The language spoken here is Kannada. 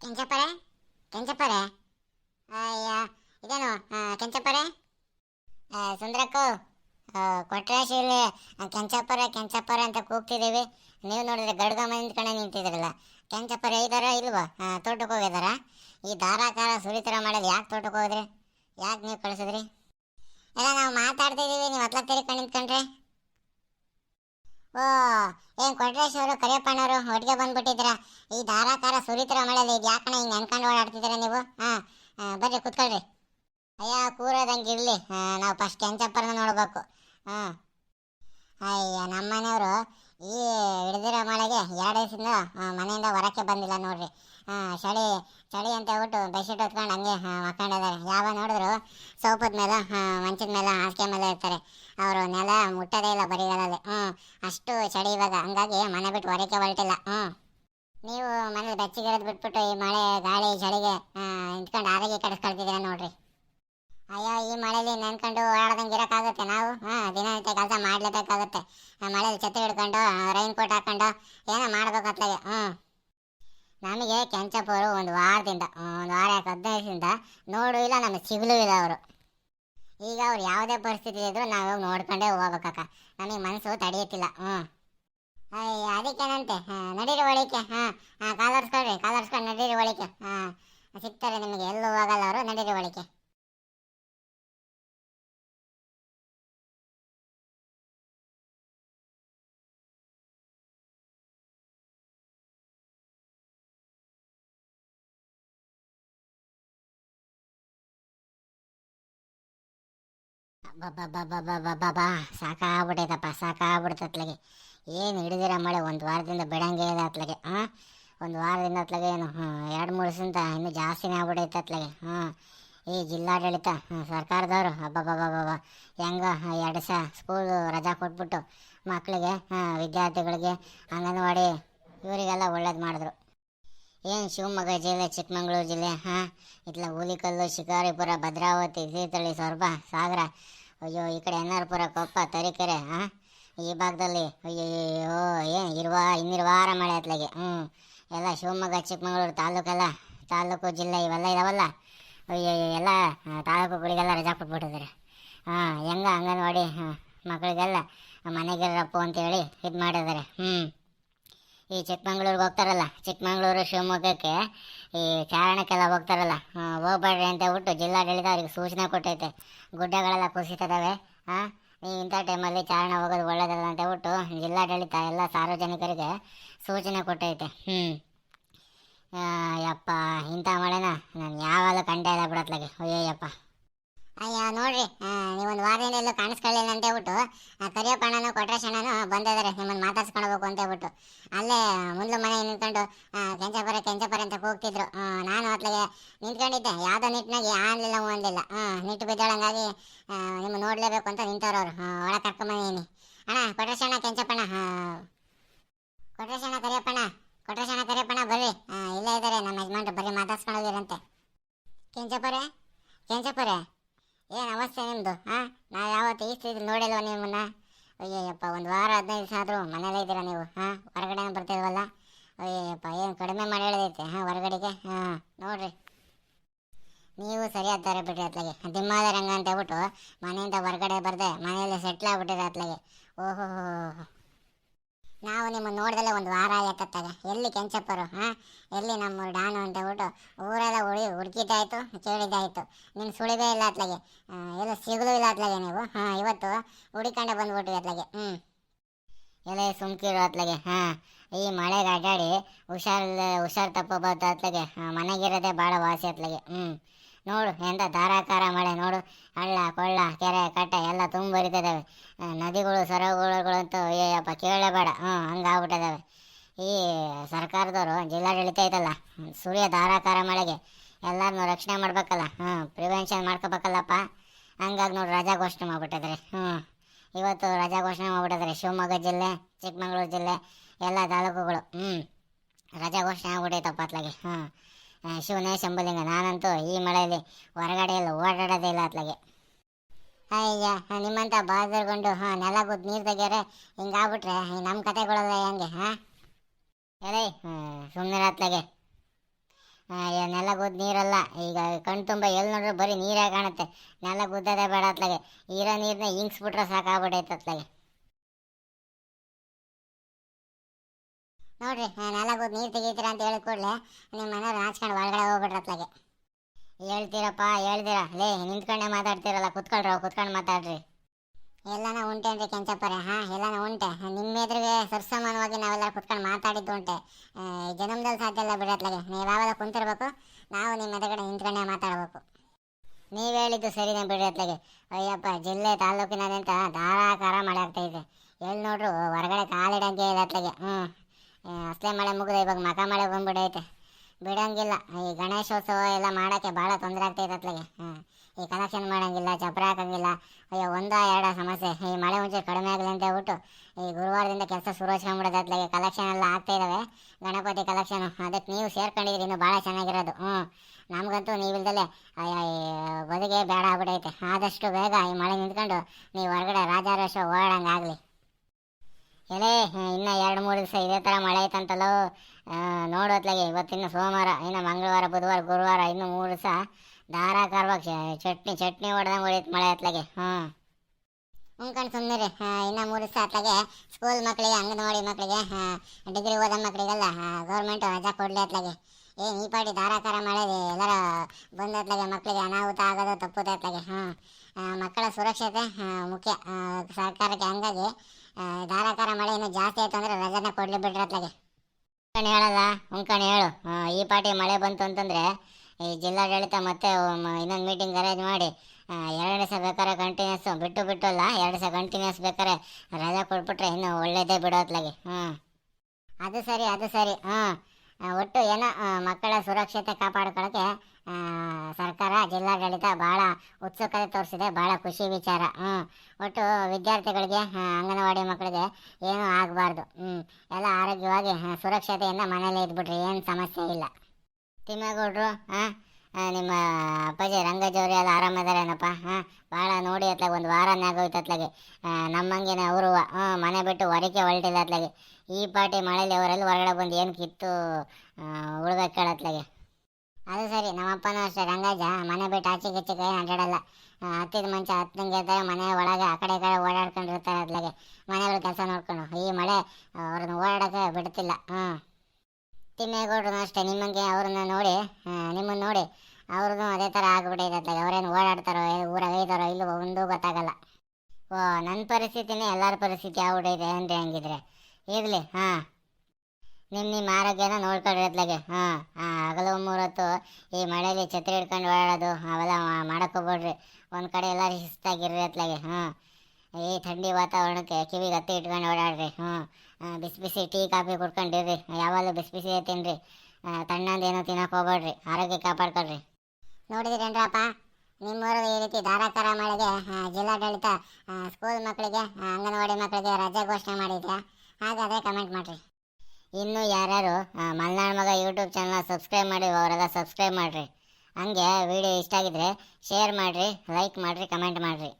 ಕೆಂಚಪ್ಪರೆ? ಕೆಂಚಪ್ಪರೆ? ಅಯ್ಯ, ಇದೇನು ಕೆಂಚಪ್ಪರೆ? ಸುಂದರಕ್ಕೋ ಕೊಟ್ರಾಶಿ ಇಲ್ಲಿ ಕೆಂಚಪ್ಪರೆ ಕೆಂಚಪ್ಪರೆ ಅಂತ ಕೂಗ್ತಿದ್ದೀವಿ. ನೀವು ನೋಡಿದ್ರೆ ಗಡ್ಗ ನಿಂತ್ಕೊಂಡೆ ನಿಂತಿದ್ರಲ್ಲ. ಕೆಂಚಪ್ಪರೆ ಇದಾರ ಇಲ್ವಾ? ತೋಟಕ್ಕೆ ಹೋಗಿದಾರ ಈ ಧಾರಾಕಾರ ಸುರಿತರ ಮಾಡೋದು ಯಾಕೆ ತೋಟಕ್ಕೆ ಹೋದ್ರಿ ಯಾಕೆ ನೀವು ಕಳಿಸಿದ್ರಿ ಎಲ್ಲ ನಾವು ಮಾತಾಡ್ತಿದ್ದೀವಿ ನೀವು ಹತ್ಲ ತಿರ್ಕೊಂಡು ನಿಂತ್ಕೊಂಡ್ರೆ ಓ ಏನ್ ಕೊಟ್ರೇಶ್ ಅವರು ಕರಿಯಪ್ಪನವರು ಒಟ್ಟಿಗೆ ಬಂದ್ಬಿಟ್ಟಿದ್ರ ಈ ಧಾರಾಕಾರ ಸುರಿತರ ಮಳೆಯಲ್ಲಿ ಇದು ಯಾಕಣ ಹಿಂಗೆ ನೆನ್ಕೊಂಡು ಓಡಾಡ್ತಿದ್ದೀರ ನೀವು ಹಾ ಬರ್ರಿ, ಕುತ್ಕೊಳ್ರಿ. ಅಯ್ಯ, ಕೂರೋದಂಗೆ ಇರಲಿ. ನಾವು ಫಸ್ಟ್ ಕೆಂಚಪ್ಪರನ್ನ ನೋಡಬೇಕು. ಹಾಂ. ಅಯ್ಯ ನಮ್ಮ ಮನೆಯವರು ಈ ಹಿಡಿದಿರೋ ಮಳೆಗೆ ಎರಡು ದಿವಸದಿಂದ ಮನೆಯಿಂದ ಹೊರಕ್ಕೆ ಬಂದಿಲ್ಲ ನೋಡ್ರಿ. ಹಾಂ, ಚಳಿ ಚಳಿ ಅಂತ ಹೇಳ್ಬಿಟ್ಟು ಬೆಡ್ಶೀಟ್ ಹೊತ್ಕೊಂಡು ಹಂಗೆ ಹಾಕೊಂಡಿದ್ದಾರೆ ಯಾವ ನೋಡಿದ್ರು ಸೋಪದ ಮೇಲೆ ಮಂಚದ ಮೇಲೆ, ಹಾಸಿಗೆ ಮೇಲೆ ಇರ್ತಾರೆ. ಅವರು ನೆಲ ಮುಟ್ಟೋದೇ ಇಲ್ಲ ಬರಿಗಾಲಲ್ಲಿ. ಹ್ಞೂ ಅಷ್ಟು ಚಳಿ ಇವಾಗ. ಹಂಗಾಗಿ ಮನೆ ಬಿಟ್ಟು ಹೊರಕ್ಕೆ ಹೊರಟಿಲ್ಲ. ಹ್ಞೂ ನೀವು ಮನೇಲಿ ಬೆಚ್ಚಗಿರೋದು ಬಿಟ್ಬಿಟ್ಟು ಈ ಮಳೆ, ಗಾಳಿ, ಚಳಿಗೆ ನಿಂತ್ಕೊಂಡು ಆರೋಗ್ಯ ಕೆಡಿಸ್ಕೊಳ್ತಿದ್ದೀರ ನೋಡ್ರಿ. ಅಯ್ಯೋ, ಈ ಮಳೆಯಲ್ಲಿ ನೆನ್ಕೊಂಡು ಓಡಾಡ್ದಂಗೆ ಇರೋಕ್ಕಾಗುತ್ತೆ ನಾವು? ಹಾಂ, ದಿನನಿತ್ಯ ಕೆಲಸ ಮಾಡಲೇಬೇಕಾಗುತ್ತೆ. ಮಳೆಯಲ್ಲಿ ಛತ್ರಿ ಹಿಡ್ಕೊಂಡು ರೈನ್ ಕೋಟ್ ಹಾಕೊಂಡು ಏನೋ ಮಾಡ್ಬೇಕಾಗ್ತದೆ ಹ್ಞೂ ನಮಗೆ ಕೆಂಚಪ್ಪವರು ಒಂದು ವಾರದಿಂದ ಒಂದು ವಾರ ಯಾಕೆ ನೋಡು ಇಲ್ಲ ನಮಗೆ ಸಿಗಲೂ ಇಲ್ಲ ಅವರು. ಈಗ ಅವ್ರು ಯಾವುದೇ ಪರಿಸ್ಥಿತಿ ಇದ್ದರೂ ನಾವು ನೋಡ್ಕೊಂಡೇ ಹೋಗ್ಬೇಕಕ್ಕ ನಮಗೆ ಮನಸ್ಸು ತಡೆಯುತ್ತಿಲ್ಲ ಹ್ಞೂ ಅಯ್ಯ ಅದಕ್ಕೇನಂತೆ ನಡೀರಿ ಒಳಿಕೆ. ಹಾಂ ಹಾಂ ಕಾಲರ್ಸ್ಕೊಳ್ರಿ ಕಾಲರ್ಸ್ಕೊಂಡು ನಡೀರಿ ಒಳಿಕೆ. ಹಾಂ, ಸಿಗ್ತಾರೆ ನಿಮಗೆ ಎಲ್ಲೂ ಹೋಗಲ್ಲ ಅವರು, ನಡೀರಿ ಒಳಿಕೆ. ಬಾ ಸಾಕಾಗ್ಬಿಟ್ಟೈತಪ್ಪ ಸಾಕಾಗ್ಬಿಡ್ತು ಅತ್ಲಗೆ. ಏನು ಹಿಡಿದಿರ ಮಳೆ, ಒಂದು ವಾರದಿಂದ ಬಿಡಂಗೆ ಇದೆ ಅತ್ಲಗೆ ಹಾಂ ಒಂದು ವಾರದಿಂದ ಅತ್ಲಗೆ ಏನು ಎರಡು ಮೂರು ದಿವಸದಿಂದ ಇನ್ನೂ ಜಾಸ್ತಿನೇ ಆಗ್ಬಿಡೈತೆ ಅತ್ಲಗೆ ಹಾಂ ಈ ಜಿಲ್ಲಾಡಳಿತ ಸರ್ಕಾರದವರು ಅಬ್ಬಬ್ಬಬ್ಬಬ್ಬ ಹೆಂಗ ಎರಡು ಸಹ ಸ್ಕೂಲು ರಜಾ ಕೊಟ್ಬಿಟ್ಟು ಮಕ್ಕಳಿಗೆ ವಿದ್ಯಾರ್ಥಿಗಳಿಗೆ ಅಂಗನವಾಡಿ ಇವರಿಗೆಲ್ಲ ಒಳ್ಳೇದು ಮಾಡಿದ್ರು. ಏನು ಶಿವಮೊಗ್ಗ ಜಿಲ್ಲೆ, ಚಿಕ್ಕಮಗಳೂರು ಜಿಲ್ಲೆ, ಹಾಂ? ಇತ್ಲ ಹುಲಿಕಲ್ಲು, ಶಿಕಾರಿಪುರ, ಭದ್ರಾವತಿ ಸೀತಳಿ ಸೊರಬ, ಸಾಗರ, ಅಯ್ಯೋ, ಈ ಕಡೆ ಎನ್ನಾರ್ಪುರ, ಕೊಪ್ಪ, ತರೀಕೆರೆ ಹಾಂ ಈ ಭಾಗದಲ್ಲಿ ಅಯ್ಯೋ ಏನು ಇರುವ, ಇನ್ನಿರುವಾರ ಮಳೆ ಅತ್ಲಾಗೆ. ಹ್ಞೂ ಎಲ್ಲ ಶಿವಮೊಗ್ಗ, ಚಿಕ್ಕಮಗಳೂರು ತಾಲೂಕೆಲ್ಲ, ತಾಲೂಕು ಜಿಲ್ಲೆ ಇವೆಲ್ಲ ಇದಾವಲ್ಲ? ಅಯ್ಯೋ ಎಲ್ಲ ತಾಲೂಕುಗಳಿಗೆಲ್ಲ ರಜಾ ಕೊಟ್ಬಿಟ್ಟಿದ್ದಾರೆ. ಹಾಂ, ಹೆಂಗ ಅಂಗನವಾಡಿ ಮಕ್ಕಳಿಗೆಲ್ಲ ಮನೆಗಿರಪ್ಪ ಅಂತೇಳಿ ಇದು ಮಾಡಿದ್ದಾರೆ. ಹ್ಞೂ ಈ ಚಿಕ್ಕಮಂಗ್ಳೂರಿಗೆ ಹೋಗ್ತಾರಲ್ಲ, ಚಿಕ್ಕಮಂಗ್ಳೂರು ಶಿವಮೊಗ್ಗಕ್ಕೆ ಈ ಚಾರಣಕ್ಕೆಲ್ಲ ಹೋಗ್ತಾರಲ್ಲ ಹೋಗ್ಬೇಡ್ರಿ ಅಂತ ಬಿಟ್ಟು ಜಿಲ್ಲಾಡಳಿತ ಅವ್ರಿಗೆ ಸೂಚನೆ ಕೊಟ್ಟೈತೆ. ಗುಡ್ಡಗಳೆಲ್ಲ ಕುಸಿತದವೆ, ಹಾಂ? ಈ ಇಂಥ ಟೈಮಲ್ಲಿ ಚಾರಣ ಹೋಗೋದು ಒಳ್ಳೇದಲ್ಲ ಅಂತ ಹೇಳ್ಬಿಟ್ಟು ಜಿಲ್ಲಾಡಳಿತ ಎಲ್ಲ ಸಾರ್ವಜನಿಕರಿಗೆ ಸೂಚನೆ ಕೊಟ್ಟೈತೆ. ಹ್ಞೂ ಯಪ್ಪ, ಇಂಥ ಮಳೆನ ನಾನು ಯಾವಾಗಲೂ ಕಂಡೇ ಇಲ್ಲ ಬಿಡತ್ಲಾಗೆ. ಅಯ್ಯಯ್ಯಪ್ಪ. ಅಯ್ಯ, ನೋಡ್ರಿ ನೀವೊಂದು ವಾರದಿಂದ ಎಲ್ಲೂ ಕಾಣಿಸ್ಕೊಳ್ಳಿಲ್ಲ ಅಂತ ಹೇಳ್ಬಿಟ್ಟು ಕರಿಯಪ್ಪಣ್ಣನು ಕೊಟ್ರೇಶಣ್ಣನು ಬಂದಿದ್ದಾರೆ ನಿಮ್ಮನ್ನು ಮಾತಾಡ್ಸ್ಕೊಳ್ಬೇಕು ಅಂತ ಹೇಳ್ಬಿಟ್ಟು. ಅಲ್ಲೇ, ಮುಂದ್ಲು ಮನೆ ನಿಂತ್ಕೊಂಡು ಕೆಂಚಪ್ಪರ ಕೆಂಚಪರ ಕೆಂಚಪರ ಅಂತ ಕೂಗ್ತಿದ್ರು. ನಾನು ಅತ್ಲಾಗೆ ನಿಂತ್ಕೊಂಡಿದ್ದೆ, ಯಾವುದೋ ನಿಟ್ಟಿನಾಗಿ ಆನ್ಲಿಲ್ಲ ಒಂದಿಲ್ಲ ನಿಟ್ಟು ಬಿದ್ದೋಳಂಗಾಗಿ ನಿಮ್ಮ ನೋಡಲೇಬೇಕು ಅಂತ ನಿಂತವ್ರವ್ರು. ಒಳ ಕರ್ಕೊಂಬಂದಿನಿ ಅಣ್ಣ ಕೊಟ್ರೇಶಣ್ಣ ಕೆಂಚಪ್ಪಣ್ಣ ಕೊಟ್ರೇಶಣ್ಣ ಕರಿಯಪ್ಪಣ್ಣ ಕೊಟ್ರೇಶಣ್ಣ ಕರಿಯಪ್ಪಣ್ಣ, ಬರ್ರಿ. ಇಲ್ಲೇ ಇದ್ದಾರೆ ನಮ್ಮ ಯಜಮಾನ್ರು, ಬರ್ರಿ ಮಾತಾಡ್ಸ್ಕೊಂಡು ಹೋಗಿರಂತೆ. ಕೆಂಚಪ್ಪರೇ ಕೆಂಚಪರೆ? ಏನು ಅವಸ್ಥೆ ನಿಮ್ಮದು ಹಾಂ ನಾ ಯಾವತ್ತು ಈ ಸ್ಥಿತಿ ನೋಡಿಲ್ವ ನಿಮ್ಮನ್ನ? ಅಯ್ಯಯ್ಯಪ್ಪ, ಒಂದು ವಾರ ಹದಿನೈದು ದಿವಸ ಆದರೂ ಮನೇಲೇ ಇದ್ದೀರಾ ನೀವು ಹಾಂ ಹೊರಗಡೆ ಬರ್ತಿಲ್ವಲ್ಲ? ಅಯ್ಯಯ್ಯಪ್ಪ, ಏನು ಕಡಿಮೆ ಮಾಡಿ ಹೇಳಿದೈತೆ ಹಾಂ ಹೊರಗಡೆಗೆ? ಹಾಂ ನೋಡ್ರಿ. ನೀವು ಸರಿಯಾದ ದಾರಿ ಬಿಡ್ರಿ ಅತ್ಲಾಗೆ. ದಿಮ್ಮಾದ ರಂಗ ಅಂತ ಹೇಳ್ಬಿಟ್ಟು ಮನೆಯಿಂದ ಹೊರಗಡೆ ಬರದೆ ಮನೆಯಲ್ಲೇ ಸೆಟ್ಲ್ ಆಗ್ಬಿಟ್ಟಿದೆ ಅತ್ಲಾಗೆ. ಓಹೋ ನಾವು ನಿಮ್ಮನ್ನು ನೋಡ್ದಲ್ಲೇ ಒಂದು ವಾರ ಆಯ್ತತ್ತಾಗ ಎಲ್ಲಿ ಕೆಂಚಪ್ಪರು, ಹಾಂ? ಎಲ್ಲಿ ನಮ್ಮ ಡಾನು ಅಂತ ಹೇಳ್ಬಿಟ್ಟು ಊರೆಲ್ಲ ಉಳಿ, ಹುಡುಕಿದ್ದಾಯ್ತು, ಕೇಳಿದ್ದಾಯ್ತು. ನಿನ್ನ ಸುಳಿವೇ ಇಲ್ಲ ಅತ್ಲಾಗೆ. ಎಲ್ಲ ಸಿಗಲೂ ಇಲ್ಲ ಅತ್ಲಾಗೆ ನೀವು. ಹಾಂ, ಇವತ್ತು ಹುಡಿಕೊಂಡೆ ಬಂದ್ಬಿಟ್ವಿ ಅತ್ಲಾಗೆ. ಹ್ಞೂ ಎಲೆ ಸುಮ್ಕಿರು ಅತ್ಲಾಗೆ, ಹಾಂ? ಈ ಮಳೆಗೆ ಅಡ್ಡಾಡಿ ಹುಷಾರ್, ಹುಷಾರು ತಪ್ಪ ಅತ್ಲಾಗೆ. ಮನೆಗಿರೋದೇ ಭಾಳ ವಾಸಿ ಅತ್ಲಾಗೆ. ಹ್ಞೂ ನೋಡು ಎಂಥ ಧಾರಾಕಾರ ಮಳೆ, ನೋಡು. ಹಳ್ಳ, ಕೊಳ್ಳ, ಕೆರೆ, ಕಟ್ಟೆ ಎಲ್ಲ ತುಂಬ ಬರಿತಿದ್ದಾವೆ ನದಿಗಳು ಸರೋವರಗಳಂತೂ ಅಯ್ಯಪ್ಪ ಕೇಳಬೇಡ. ಹ್ಞೂ ಹಂಗಾಗ್ಬಿಟ್ಟಿದ್ದಾವೆ ಈ ಸರ್ಕಾರದವರು, ಜಿಲ್ಲಾಡಳಿತ ಐತಲ್ಲ, ಸೂರ್ಯ ಧಾರಾಕಾರ ಮಳೆಗೆ ಎಲ್ಲರನ್ನೂ ರಕ್ಷಣೆ ಮಾಡ್ಬೇಕಲ್ಲ ಹ್ಞೂ ಪ್ರಿವೆನ್ಷನ್ ಮಾಡ್ಕೋಬೇಕಲ್ಲಪ್ಪ. ಹಂಗಾಗಿ ನೋಡಿ, ರಜಾ ಘೋಷಣೆ ಮಾಡ್ಬಿಟ್ಟಿದ್ದಾರೆ. ಹ್ಞೂ ಇವತ್ತು ರಜಾ ಘೋಷಣೆ ಮಾಡ್ಬಿಟ್ಟಿದ್ದಾರೆ. ಶಿವಮೊಗ್ಗ ಜಿಲ್ಲೆ, ಚಿಕ್ಕಮಗಳೂರು ಜಿಲ್ಲೆ, ಎಲ್ಲ ತಾಲೂಕುಗಳು. ಹ್ಞೂ ರಜಾ ಘೋಷಣೆ ಆಗ್ಬಿಟ್ಟೈತಪ್ಪ ಅತ್ಲಾಗೆ. ಹ್ಞೂ ಶಿವನೇ ಶಂಭುಲಿಂಗ, ನಾನಂತೂ ಈ ಮಳೆಯಲ್ಲಿ ಹೊರಗಡೆ ಎಲ್ಲ ಓಡಾಡೋದೇ ಇಲ್ಲ ಅತ್ಲಾಗೆ. ಅಯ್ಯ ನಿಮ್ಮಂತ ಬಾದರ್ಗೊಂಡು ಹಾಂ ನೆಲ ಗುದ್ದು ನೀರು ತೆಗಿಯೋರೆ ಹಿಂಗಾಗ್ಬಿಟ್ರೆ ನಮ್ಮ ಕತೆಗಳೆಲ್ಲ ಹೆಂಗೆ ಹಾಂ ಹೇಳಿ ಸುಮ್ಮನೆ ಅತ್ಲಾಗೆ. ನೆಲ ಗುದ್ದು ನೀರಲ್ಲ, ಈಗ ಕಣ್ ತುಂಬ ಎಲ್ಲಿ ನೋಡ್ರೆ ಬರೀ ನೀರೇ ಕಾಣುತ್ತೆ. ನೆಲ ಗುದ್ದದೇ ಬೇಡ ಅತ್ಲಾಗೆ. ಇರೋ ನೀರನ್ನ ಹಿಂಗ್ಸ್ಬಿಟ್ರೆ ಸಾಕಾಗ್ಬಿಟ್ಟೈತೆ ಅತ್ಲಾಗೆ. ನೋಡ್ರಿ ನಾಲ್ಕು ನೀರು ತೆಗಿತೀರ ಅಂತ ಹೇಳಿದ ಕೂಡಲೇ ನಿಮ್ಮ ಮನೆಯವ್ರು ನಾಚ್ಕೊಂಡು ಒಳಗಡೆ ಹೋಗ್ಬಿಟ್ರತ್ಲಾಗೆ. ಹೇಳ್ತೀರಪ್ಪ ಹೇಳ್ದಿರ ಲೇ, ನಿಂತ್ಕೊಂಡೆ ಮಾತಾಡ್ತೀರಲ್ಲ, ಕುತ್ಕೊಳ್ರಿ ಕುತ್ಕೊಂಡು ಮಾತಾಡ್ರಿ. ಎಲ್ಲಾನ ಉಂಟೆ ಅಂದ್ರೆ ಕೆಂಚಪ್ಪರೆ, ಹಾಂ, ಎಲ್ಲಾನ ಉಂಟೆ. ನಿಮ್ಮ ಎದುರಿಗೆ ಸರ್ಸಮಾನವಾಗಿ ನಾವೆಲ್ಲ ಕುತ್ಕೊಂಡು ಮಾತಾಡಿದ್ದು ಉಂಟೆ. ಜನಮದಲ್ಲಿ ಸಾಧ್ಯ ಇಲ್ಲ ಬಿಡತ್ಲಾಗೆ. ನೀವು ಯಾವಾಗ ಕುಂತಿರ್ಬೇಕು, ನಾವು ನಿಮ್ಮ ಎದುರುಗಡೆ ನಿಂತ್ಕೊಂಡೇ ಮಾತಾಡ್ಬೇಕು. ನೀವು ಹೇಳಿದ್ದು ಸರಿನೇ ಬಿಡ್ರಿ ಅಯ್ಯಪ್ಪ, ಜಿಲ್ಲೆ ತಾಲೂಕಿನಾದ್ಯಂತ ಧಾರಾಕಾರ ಮಳೆ ಆಗ್ತಾ ಇದೆ. ಎಲ್ಲಿ ನೋಡ್ರು, ಹೊರಗಡೆ ಕಾಲಿಡಂಗೆ ಇಲ್ಲ ಅತ್ಲಾಗೆ ಹ್ಞೂ ಅಸಲೆ ಮಳೆ ಮುಗಿದ ಇವಾಗ ಮಕ ಮಳೆ ಬಂದ್ಬಿಡೈತೆ ಬಿಡೋಂಗಿಲ್ಲ ಈ ಗಣೇಶೋತ್ಸವ ಎಲ್ಲ ಮಾಡೋಕ್ಕೆ ಭಾಳ ತೊಂದರೆ ಆಗ್ತೈತೆ ಅತ್ಲಾಗೆ ಹಾಂ ಈ ಕಲೆಕ್ಷನ್ ಮಾಡೋಂಗಿಲ್ಲ ಚಪ್ರ ಹಾಕಂಗಿಲ್ಲ ಅಯ್ಯೋ ಒಂದ ಎರಡ ಸಮಸ್ಯೆ ಈ ಮಳೆ ಮುಂಚೆ ಕಡಿಮೆ ಆಗಲಿ ಅಂತ ಹೇಳ್ಬಿಟ್ಟು ಈ ಗುರುವಾರದಿಂದ ಕೆಲಸ ಶುರು ಹಚ್ಕೊಂಡ್ಬಿಡೋದು ಕಲೆಕ್ಷನ್ ಎಲ್ಲ ಆಗ್ತಾ ಇದ್ದಾವೆ ಗಣಪತಿ ಕಲೆಕ್ಷನು ಅದಕ್ಕೆ ನೀವು ಸೇರ್ಕೊಂಡಿದ್ದೀರಿ ಇನ್ನು ಭಾಳ ಚೆನ್ನಾಗಿರೋದು ಹ್ಞೂ ನಮಗಂತೂ ನೀವು ಅಯ್ಯ ಈ ಬದುಗೆ ಬೇಡ ಆಗ್ಬಿಡೈತೆ ಆದಷ್ಟು ಬೇಗ ಈ ಮಳೆ ನಿಂತ್ಕೊಂಡು ನೀವು ಹೊರಗಡೆ ರಾಜಾರೋಷ ಓಡಂಗಾಗಲಿ ಎಲೇ ಇನ್ನು ಎರಡು ಮೂರು ದಿವಸ ಇದೇ ಥರ ಮಳೆ ಐತಂತಲೋ ನೋಡೋತ್ಲಾಗೆ ಇವತ್ತಿನ್ನು ಸೋಮವಾರ, ಇನ್ನು ಮಂಗಳವಾರ, ಬುಧವಾರ, ಗುರುವಾರ, ಇನ್ನು ಮೂರು ದಿವಸ ಧಾರಾಕಾರವಾಗಿ ಚಟ್ನಿ ಚಟ್ನಿ ಹೊಡೆದಂಗೆ ಹೊಡಿತು ಮಳೆ ಅತ್ಲಾಗೆ ಹ್ಞೂ ಉಂಕಂಡು ಸುಮ್ಮನೆ ಇನ್ನು ಮೂರು ದಿವಸ ಅತ್ಲಾಗೆ ಸ್ಕೂಲ್ ಮಕ್ಕಳಿಗೆ ಅಂಗನವಾಡಿ ಮಕ್ಕಳಿಗೆ ಡಿಗ್ರಿ ಓದೋ ಮಕ್ಕಳಿಗೆಲ್ಲ ಗೌರ್ಮೆಂಟ್ ರಜಾ ಕೊಡಲಿ ಅತ್ಲಾಗೆ. ಏನು ಈ ಪಾಟಿ ಧಾರಾಕಾರ ಮಳೆ, ಎಲ್ಲರ ಬಂದತ್ಲಾಗೆ ಮಕ್ಕಳಿಗೆ ಅನಾಹುತ ಆಗೋದು ತಪ್ಪುತ್ತೆ ಅತ್ಲಾಗೆ, ಹಾಂ. ಮಕ್ಕಳ ಸುರಕ್ಷತೆ ಮುಖ್ಯ ಸರ್ಕಾರಕ್ಕೆ ಹಂಗಾಗಿ ಧಾರಾಕಾರ ಮಳೆ ಇನ್ನು ಜಾಸ್ತಿ ಆಯ್ತು ಅಂದರೆ ರಜಾನ ಕೊಡ್ಲಿ ಬಿಡ್ರಿ ಅತ್ಲಾಗೆ. ಉಂಕಣಿ ಹೇಳಲ್ಲ ಉಂಕಣಿ ಹೇಳು. ಈ ಪಾಟಿ ಮಳೆ ಬಂತು ಅಂತಂದರೆ ಈ ಜಿಲ್ಲಾಡಳಿತ ಮತ್ತೆ ಇನ್ನೊಂದು ಮೀಟಿಂಗ್ ಅರೇಂಜ್ ಮಾಡಿ ಎರಡು ದಿವಸ ಬೇಕಾದ್ರೆ ಕಂಟಿನ್ಯೂಸ್ ಬಿಟ್ಟು ಬಿಟ್ಟು ಅಲ್ಲ, ಎರಡು ದಿವಸ ಕಂಟಿನ್ಯೂಸ್ ಬೇಕಾದ್ರೆ ರಜಾ ಕೊಟ್ಬಿಟ್ರೆ ಇನ್ನೂ ಒಳ್ಳೇದೇ ಬಿಡೋತ್ಲಾಗೆ ಹ್ಞೂ ಅದು ಸರಿ ಅದು ಸರಿ. ಹಾಂ ಒಟ್ಟು ಏನೋ ಮಕ್ಕಳ ಸುರಕ್ಷತೆ ಕಾಪಾಡ್ಕೊಳ್ಳೋಕ್ಕೆ ಆ, ಸರ್ಕಾರ ಜಿಲ್ಲಾಡಳಿತ ಭಾಳ ಉತ್ಸುಕತೆ ತೋರಿಸಿದೆ ಭಾಳ ಖುಷಿ ವಿಚಾರ. ಹ್ಞೂ ಒಟ್ಟು ವಿದ್ಯಾರ್ಥಿಗಳಿಗೆ ಅಂಗನವಾಡಿ ಮಕ್ಕಳಿಗೆ ಏನೂ ಆಗಬಾರ್ದು. ಹ್ಞೂ ಎಲ್ಲ ಆರೋಗ್ಯವಾಗಿ ಸುರಕ್ಷತೆಯಿಂದ ಮನೇಲೇ ಇದ್ಬಿಟ್ರಿ ಏನು ಸಮಸ್ಯೆ ಇಲ್ಲ. ತಿಮ್ಮೇಗೌಡರು ಹಾಂ ನಿಮ್ಮ ಅಪ್ಪಾಜಿ ರಂಗಜವ್ರಿ ಎಲ್ಲ ಆರಾಮದಾರೇನಪ್ಪ? ಹಾಂ ಭಾಳ ನೋಡಿ ಅತ್ಲಾಗ, ಒಂದು ವಾರನೇ ಆಗೋಯ್ತು ಅತ್ಲಾಗೆ. ನಮ್ಮಂಗೆನೆ ಅವರು ಹಾಂ ಮನೆ ಬಿಟ್ಟು ಹೊರಕ್ಕೆ ಹೊರಟಿಲ್ಲ ಅತ್ಲಾಗೆ. ಈ ಪಾಟಿ ಮಳೆಯಲ್ಲಿ ಅವರೆಲ್ಲ ಹೊರಗಡೆ ಬಂದು ಏನು ಕಿತ್ತು ಉಳ್ಬೇಕು ಕೇಳತ್ಲಾಗೆ ಅದು ಸರಿ, ನಮ್ಮಪ್ಪನೂ ಅಷ್ಟೇ, ರಂಗಜ, ಮನೆ ಬಿಟ್ಟು ಆಚೆ ಕಿಚ್ಚೆ ಕೈ ಅಡ್ಡಾಡಲ್ಲ ಹತ್ತಿದ ಮಂಚ ಹತ್ತಂಗೆ ಇದ್ದಾಗ ಮನೆ ಒಳಗೆ ಆ ಕಡೆ ಕಡೆ ಓಡಾಡ್ಕೊಂಡಿರ್ತಾರೆ ಅತ್ಲಾಗೆ. ಮನೆಗಳ ಕೆಲಸ ನೋಡ್ಕೊಂಡು, ಈ ಮಳೆ, ಅವ್ರನ್ನ ಓಡಾಡೋಕೆ ಬಿಡ್ತಿಲ್ಲ ಹಾಂ ತಿಮ್ಮೇಗೌಡ್ರು ಅಷ್ಟೇ ನಿಮ್ಮಂಗೆ ಅವ್ರನ್ನ ನೋಡಿ ನಿಮ್ಮನ್ನು ನೋಡಿ ಅವ್ರದ್ದು ಅದೇ ಥರ ಆಗ್ಬಿಟ್ಟೈತೆ ಅತ್ಲಾಗೆ ಅವ್ರೇನು ಓಡಾಡ್ತಾರೋ ಊರಾಗ ಐತಾರೋ ಇಲ್ಲೋ, ಒಂದೂ ಗೊತ್ತಾಗಲ್ಲ. ಓ ನನ್ನ ಪರಿಸ್ಥಿತಿನೇ ಎಲ್ಲರ ಪರಿಸ್ಥಿತಿ ಆಗ್ಬಿಟ್ಟೈತೆ ಅಂದರೆ ಹಂಗಿದ್ರೆ? ಇರಲಿ, ಹಾಂ. ನಿಮ್ಮ ನಿಮ್ಮ ಆರೋಗ್ಯನ ನೋಡ್ಕೊಳ್ಳಿರತ್ಲಾಗೆ ಹಾಂ. ಹಾಂ, ಹಗಲು ಮೂರೊತ್ತು ಈ ಮಳೆಯಲ್ಲಿ ಛತ್ರಿ ಹಿಡ್ಕೊಂಡು ಓಡಾಡೋದು, ಅವೆಲ್ಲ ಮಾಡೋಕ್ಕೋಗ್ಬೇಡ್ರಿ ಒಂದು ಕಡೆ ಎಲ್ಲರೂ ಶಿಸ್ತಾಗಿರ್ರಿ ಅತ್ಲಾಗೆ ಹಾಂ. ಈ ಥಂಡಿ ವಾತಾವರಣಕ್ಕೆ ಕಿವಿಗೆ ಹತ್ತಿ ಇಟ್ಕೊಂಡು ಓಡಾಡ್ರಿ ಹಾಂ ಬಿಸಿ ಬಿಸಿ ಟೀ, ಕಾಫಿ ಕುಡ್ಕೊಂಡಿರ್ರಿ. ಯಾವಾಗಲೂ ಬಿಸಿ ಬಿಸಿ ತಿನ್ನಿರಿ ತಣ್ಣಂದು ಏನೋ ತಿನ್ನೋಕೆ ಹೋಗ್ಬೇಡ್ರಿ. ಆರೋಗ್ಯ ಕಾಪಾಡ್ಕೊಳ್ರಿ. ನೋಡಿದ್ರೇನ್ರಪ್ಪ, ನಿಮ್ಮೂರಲ್ಲಿ ಈ ರೀತಿ ಧಾರಾಕಾರ ಮಳೆಗೆ ಜಿಲ್ಲಾಡಳಿತ ಸ್ಕೂಲ್ ಮಕ್ಕಳಿಗೆ ಅಂಗನವಾಡಿ ಮಕ್ಕಳಿಗೆ ರಜೆ ಘೋಷಣೆ ಮಾಡಿದ್ಯಾ? ಹಾಗಾದರೆ ಕಮೆಂಟ್ ಮಾಡಿರಿ. ಇನ್ನು ಯಾರ್ಯಾರು ಮಲ್ನಾಡ್ ಮಗ ಯೂಟ್ಯೂಬ್ ಚಾನಲ್ ಸಬ್ಸ್ಕ್ರೈಬ್ ಮಾಡಿ, ಅವರೆಲ್ಲ ಸಬ್ಸ್ಕ್ರೈಬ್ ಮಾಡಿರಿ. ಹಂಗೆ ವಿಡಿಯೋ ಇಷ್ಟ ಆಗಿದ್ರೆ ಶೇರ್ ಮಾಡಿರಿ ಲೈಕ್ ಮಾಡಿರಿ ಕಮೆಂಟ್ ಮಾಡಿರಿ.